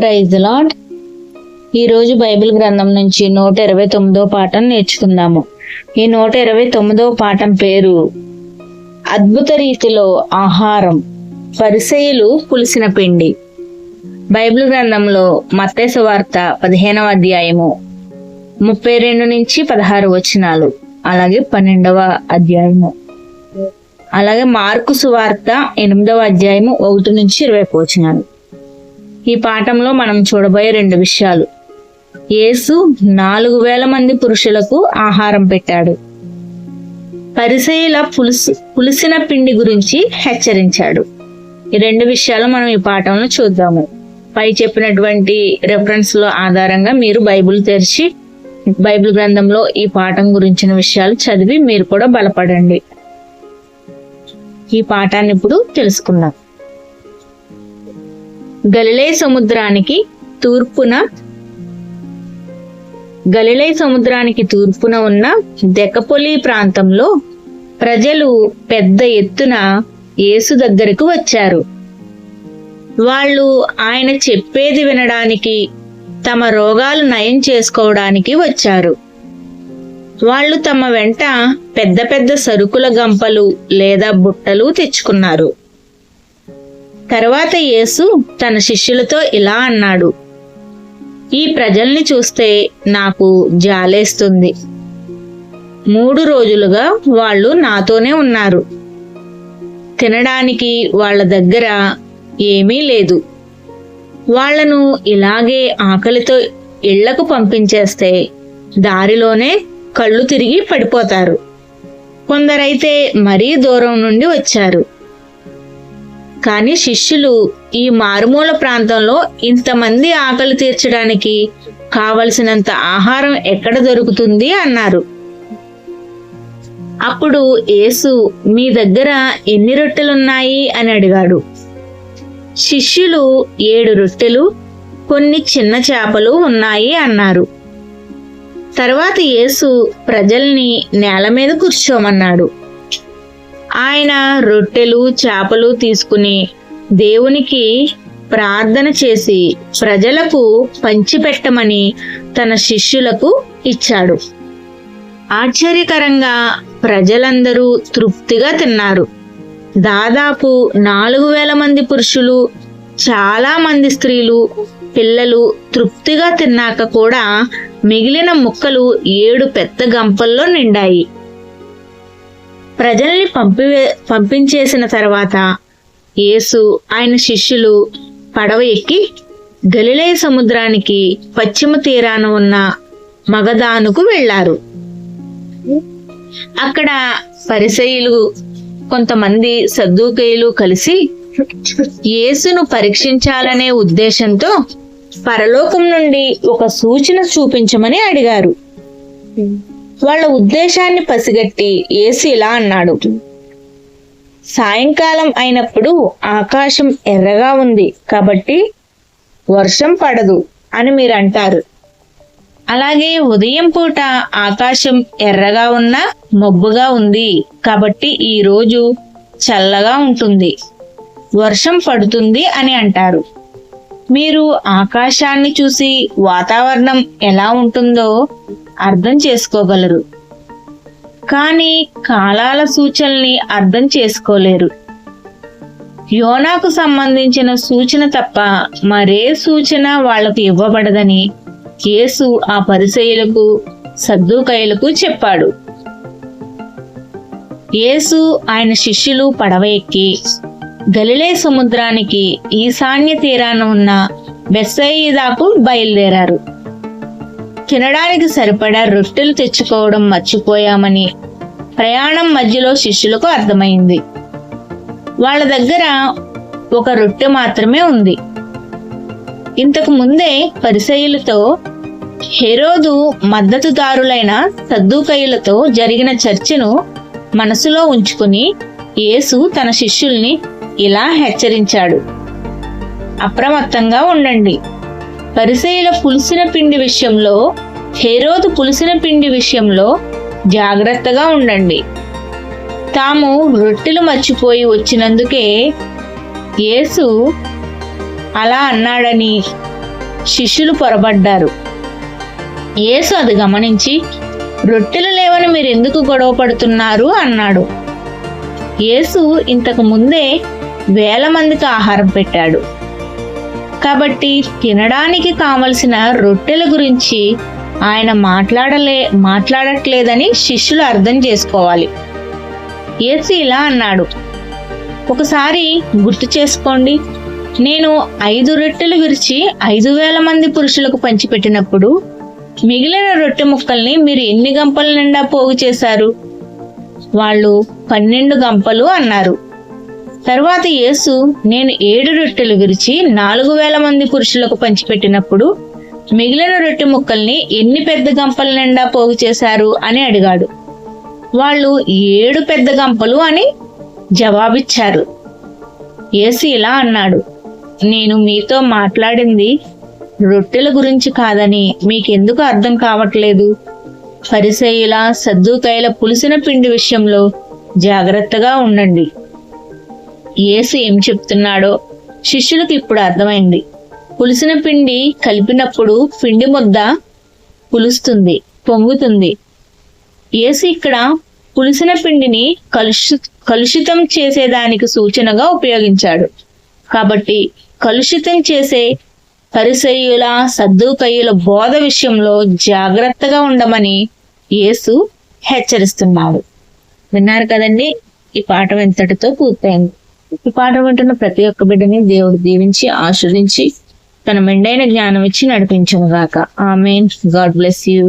Praise lord ఈరోజు Bible గ్రంథం నుంచి నూట ఇరవై తొమ్మిదో పాఠం నేర్చుకుందాము. ఈ నూట ఇరవై తొమ్మిదో పాఠం పేరు అద్భుత రీతిలో ఆహారం పరిసయులు పులిసిన పిండి. బైబిల్ గ్రంథంలో మత్తేస వార్త పదిహేనవ అధ్యాయము ముప్పై రెండు నుంచి పదహారు వచనాలు అలాగే పన్నెండవ అధ్యాయము. అలాగే మార్కు సువార్త ఎనిమిదవ అధ్యాయము ఒకటి నుంచి ఇరవై వచనాలు. ఈ పాఠంలో మనం చూడబోయే రెండు విషయాలు. యేసు నాలుగు వేల మంది పురుషులకు ఆహారం పెట్టాడు. పరిసయుల పులుసు పులిసిన పిండి గురించి హెచ్చరించాడు. ఈ రెండు విషయాలు మనం ఈ పాఠంలో చూద్దాము. పై చెప్పినటువంటి రెఫరెన్స్లో ఆధారంగా మీరు బైబిల్ తెరిచి బైబిల్ గ్రంథంలో ఈ పాఠం గురించిన విషయాలు చదివి మీరు కూడా బలపడండి. ఈ పాఠాన్ని ఇప్పుడు తెలుసుకుందాం. గలిలే సముద్రానికి తూర్పున గలిలే సముద్రానికి తూర్పున ఉన్న దెకపొలి ప్రాంతంలో ప్రజలు పెద్ద ఎత్తున యేసు దగ్గరకు వచ్చారు. వాళ్ళు ఆయన చెప్పేది వినడానికి తమ రోగాలు నయం చేసుకోవడానికి వచ్చారు. వాళ్ళు తమ వెంట పెద్ద పెద్ద సరుకుల గంపలు లేదా బుట్టలు తెచ్చుకున్నారు. తర్వాత యేసు తన శిష్యులతో ఇలా అన్నాడు ఈ ప్రజల్ని చూస్తే నాకు జాలేస్తుంది. మూడు రోజులుగా వాళ్ళు నాతోనే ఉన్నారు. తినడానికి వాళ్ళ దగ్గర ఏమీ లేదు. వాళ్ళను ఇలాగే ఆకలితో ఇళ్ళకు పంపించేస్తే దారిలోనే కళ్ళు తిరిగి పడిపోతారు. కొందరైతే మరీ దూరం నుండి వచ్చారు. కానీ శిష్యులు ఈ మారుమూల ప్రాంతంలో ఇంతమంది ఆకలి తీర్చడానికి కావలసినంత ఆహారం ఎక్కడ దొరుకుతుంది అన్నారు. అప్పుడు యేసు మీ దగ్గర ఎన్ని రొట్టెలున్నాయి? అని అడిగాడు. శిష్యులు ఏడు రొట్టెలు కొన్ని చిన్న చేపలు ఉన్నాయి అన్నారు. తర్వాత యేసు ప్రజల్ని నేల మీద కూర్చోమన్నాడు. ఆయన రొట్టెలు చేపలు తీసుకుని దేవునికి ప్రార్థన చేసి ప్రజలకు పంచిపెట్టమని తన శిష్యులకు ఇచ్చాడు. ఆశ్చర్యకరంగా ప్రజలందరూ తృప్తిగా తిన్నారు. దాదాపు నాలుగు వేల మంది పురుషులు చాలా మంది స్త్రీలు పిల్లలు తృప్తిగా తిన్నాక కూడా మిగిలిన ముక్కలు ఏడు పెద్ద గంపల్లో నిండాయి. ప్రజల్ని పంపివే పంపించేసిన తర్వాత యేసు ఆయన శిష్యులు పడవ ఎక్కి గలిలే సముద్రానికి పశ్చిమ తీరాన ఉన్న మగదానుకు వెళ్ళారు అక్కడ పరిసయులు కొంతమంది సద్దుకేయులు కలిసి యేసును పరీక్షించాలనే ఉద్దేశంతో పరలోకం నుండి ఒక సూచన చూపించమని అడిగారు. వాళ్ళ ఉద్దేశాన్ని పసిగట్టి ఏసి ఇలా అన్నాడు. సాయంకాలం అయినప్పుడు ఆకాశం ఎర్రగా ఉంది కాబట్టి వర్షం పడదు అని మీరు అంటారు అలాగే ఉదయం పూట ఆకాశం ఎర్రగా ఉన్న మబ్బుగా ఉంది కాబట్టి ఈ రోజు చల్లగా ఉంటుంది. వర్షం పడుతుంది అని అంటారు. మీరు ఆకాశాన్ని చూసి వాతావరణం ఎలా ఉంటుందో అర్థం చేసుకోగలరు. కానీ కాలాల సూచనల్ని అర్థం చేసుకోలేరు. యోనాకు సంబంధించిన సూచన తప్ప మరే సూచన వాళ్ళకు ఇవ్వబడదని యేసు ఆ పరిసయులకు సర్దుకైలకు చెప్పాడు. యేసు ఆయన శిష్యులు పడవ ఎక్కి గలిలే సముద్రానికి ఈశాన్య తీరాన ఉన్న బెస్సయిదాకు బయలుదేరారు. తినడానికి సరిపడా రొట్టెలు తెచ్చుకోవడం మర్చిపోయామని ప్రయాణం మధ్యలో శిష్యులకు అర్థమైంది. వాళ్ళ దగ్గర ఒక రొట్టె మాత్రమే ఉంది. ఇంతకు ముందే పరిసయులతో హెరోదు మద్దతుదారులైన సద్దుకయులతో జరిగిన చర్చను మనసులో ఉంచుకుని యేసు తన శిష్యుల్ని ఇలా హెచ్చరించాడు. అప్రమత్తంగా ఉండండి. పరిసయుల పులిసిన పిండి విషయంలో హేరోదు పులిసిన పిండి విషయంలో జాగ్రత్తగా ఉండండి. తాము రొట్టెలు మర్చిపోయి వచ్చినందుకే యేసు అలా అన్నాడని శిష్యులు పొరబడ్డారు. యేసు అది గమనించి రొట్టెలు లేవని మీరు ఎందుకు గొడవ పడుతున్నారు? అన్నాడు. యేసు ఇంతకు ముందే వేల మందికి ఆహారం పెట్టాడు. కాబట్టి తినడానికి కావలసిన రొట్టెల గురించి ఆయన మాట్లాడలే మాట్లాడట్లేదని శిష్యులు అర్థం చేసుకోవాలి. యేసు ఇలా అన్నాడు ఒకసారి గుర్తు చేసుకోండి. నేను ఐదు రొట్టెలు విరిచి ఐదు వేల మంది పురుషులకు పంచిపెట్టినప్పుడు మిగిలిన రొట్టె ముక్కల్ని మీరు ఎన్ని గంపల నిండా పోగు చేశారు? వాళ్ళు పన్నెండు గంపలు అన్నారు. తర్వాత యేసు నేను ఏడు రొట్టెలు విరిచి నాలుగు వేల మంది పురుషులకు పంచిపెట్టినప్పుడు మిగిలిన రొట్టె ముక్కల్ని ఎన్ని పెద్ద గంపల నిండా పోగు చేశారు అని అడిగాడు. వాళ్ళు ఏడు పెద్ద గంపలు అని జవాబిచ్చారు. యేసు ఇలా అన్నాడు నేను మీతో మాట్లాడింది రొట్టెల గురించి కాదని మీకెందుకు అర్థం కావట్లేదు? పరిసయ్యుల సద్దుకాయల పులిసిన పిండి విషయంలో జాగ్రత్తగా ఉండండి. యేసు ఏం చెప్తున్నాడో శిష్యులకు ఇప్పుడు అర్థమైంది. పులిసిన పిండి కలిపినప్పుడు పిండి ముద్ద పులుస్తుంది పొంగుతుంది. యేసు ఇక్కడ పులిసిన పిండిని కలుషి కలుషితం చేసేదానికి సూచనగా ఉపయోగించాడు. కాబట్టి కలుషితం చేసే పరిసయ్యుల సద్దుకయుల బోధ విషయంలో జాగ్రత్తగా ఉండమని యేసు హెచ్చరిస్తున్నాడు. విన్నారు కదండి ఈ పాఠం ఎంతటితో పూర్తయింది. ఈ పాఠం వింటున్న ప్రతి ఒక్క బిడ్డని దేవుడు దీవించి ఆశ్రదించి తన మెండైన జ్ఞానం ఇచ్చి నడిపించను గాక ఆమెన్. God bless you.